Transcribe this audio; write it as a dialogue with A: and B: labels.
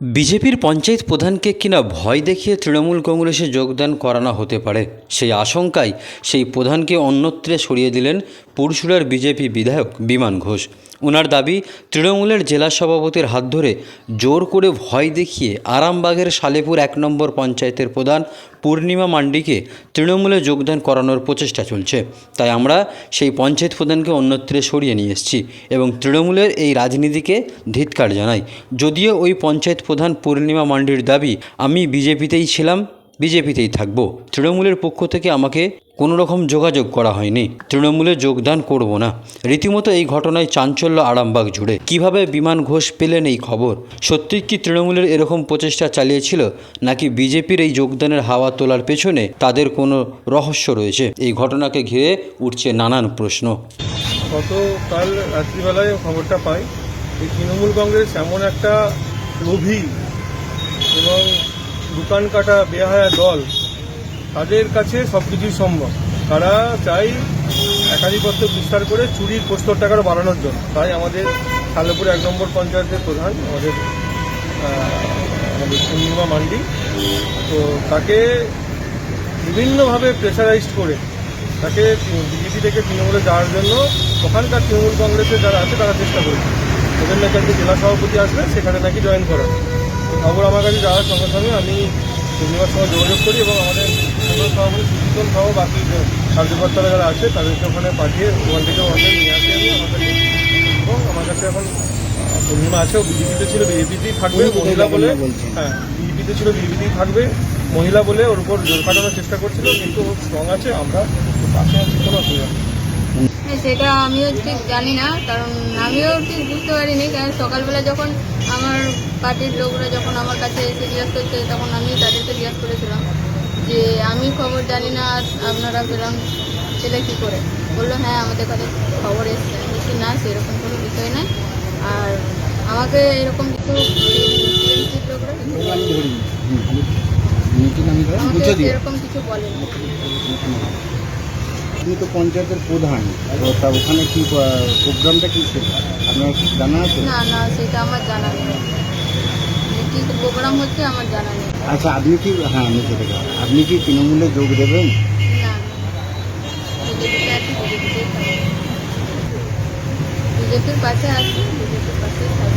A: বিজেপির পঞ্চায়েত প্রধানকে কিনা ভয় দেখিয়ে তৃণমূল কংগ্রেসে যোগদান করানো হতে পারে, সেই আশঙ্কায় সেই প্রধানকে অন্যত্রে সরিয়ে দিলেন পুরসুরার বিজেপি বিধায়ক বিমান ঘোষ। ওনার দাবি, তৃণমূলের জেলা সভাপতির হাত ধরে জোর করে ভয় দেখিয়ে আরামবাগের সালেপুর এক নম্বর পঞ্চায়েতের প্রধান পূর্ণিমা মান্ডিকে তৃণমূলে যোগদান করানোর প্রচেষ্টা চলছে। তাই আমরা সেই পঞ্চায়েত প্রধানকে অন্যত্রে সরিয়ে নিয়ে এসেছি এবং তৃণমূলের এই রাজনীতিকে ধিৎকার জানাই। যদিও ওই পঞ্চায়েত প্রধান পূর্ণিমা মান্ডির দাবি, আমি বিজেপিতেই ছিলাম, বিজেপিতেই থাকব। তৃণমূলের পক্ষ থেকে আমাকে কোনো রকম যোগাযোগ করা হয়নি। তৃণমূলে যোগদান করব না। রীতিমতো এই ঘটনায় চাঞ্চল্য আরামবাগ জুড়ে। কীভাবে বিমান ঘোষ পেলেন এই খবর? সত্যি কি তৃণমূলের এরকম প্রচেষ্টা চালিয়েছিল, নাকি বিজেপির এই যোগদানের হাওয়া তোলার পেছনে তাদের কোনো রহস্য রয়েছে? এই ঘটনাকে ঘিরে উঠছে নানান প্রশ্ন।
B: গতকাল রাত্রিবেলায় খবরটা পাই, এই তৃণমূল কংগ্রেস এমন একটা লোভী এবং দোকান কাটা বেহায়া দল তাদের কাছে সব কিছুই সম্ভব। তারা চাই একাধিপত্য বিস্তার করে চুরির প্রস্তর টাকার বাড়ানোর জন্য। তাই আমাদের সালেপুর এক নম্বর পঞ্চায়েতের প্রধান, আমাদের আমাদের পূর্ণিমা মান্ডি। তো তাকে বিভিন্নভাবে প্রেশারাইজড করে তাকে বিজেপি থেকে তৃণমূলে যাওয়ার জন্য ওখানকার তৃণমূল কংগ্রেসের যারা আছে, তারা চেষ্টা করেছে। ওদের নাকি জেলা সভাপতি আসবে, সেখানে নাকি জয়েন করা খবর আমার কাছে যাওয়ার সঙ্গে সঙ্গে আমি পূর্ণিমার সঙ্গে যোগাযোগ করি এবং আমাদের মন্ডল সভাপতি সুশীতল সহ বাকি কার্যকর্তারা যারা আছে তাদেরকে ওখানে পাঠিয়ে ওখান থেকে ওখানে নিয়ে আসি আমি কাছে এবং আমার কাছে এখন পূর্ণিমা আছে ও বিজেপিতে ছিল বিজেপিতেই থাকবে মহিলা বলে। হ্যাঁ বিজেপিতে ছিল বিজেপিতেই থাকবে মহিলা বলে ওর উপর জোর কাটানোর চেষ্টা করছিল কিন্তু ও স্ট্রং আছে আমরা পাশে আছি কোনো অসুবিধা
C: সেটা আমিও ঠিক জানি না কারণ আমিও ঠিক বুঝতে পারিনি। কারণ সকালবেলা যখন আমার পার্টির লোকরা যখন আমার কাছে এসে জিজ্ঞাসা করছে তখন আমি তাদেরকে জিজ্ঞাসা করেছিলাম যে আমি খবর জানি না আর আপনারা পেলাম ছেলে কী করে? বলল হ্যাঁ আমাদের কাছে খবর এসছে। আমি বলছি না সেরকম কোনো বিষয় নয় আর আমাকে এরকম কিছু লোকরা কিছু বলেনি। আমাকে এরকম কিছু বলেনি।
D: আপনি তো পঞ্চায়েতের প্রধান তা ওখানে কি প্রোগ্রামটা কি ছিল? আপনার কি জানা আছে?
C: না না সেটা আমার জানা নেই। কী প্রোগ্রাম হচ্ছে আমার জানা নেই।
D: আচ্ছা আপনি কি হ্যাঁ আমি সেটা আপনি কি তৃণমূলে যোগ দেবেন?
C: না বিজেপিতে আছি বিজেপিতেই বিজেপির পাশে আছি বিজেপির পাশে থাকব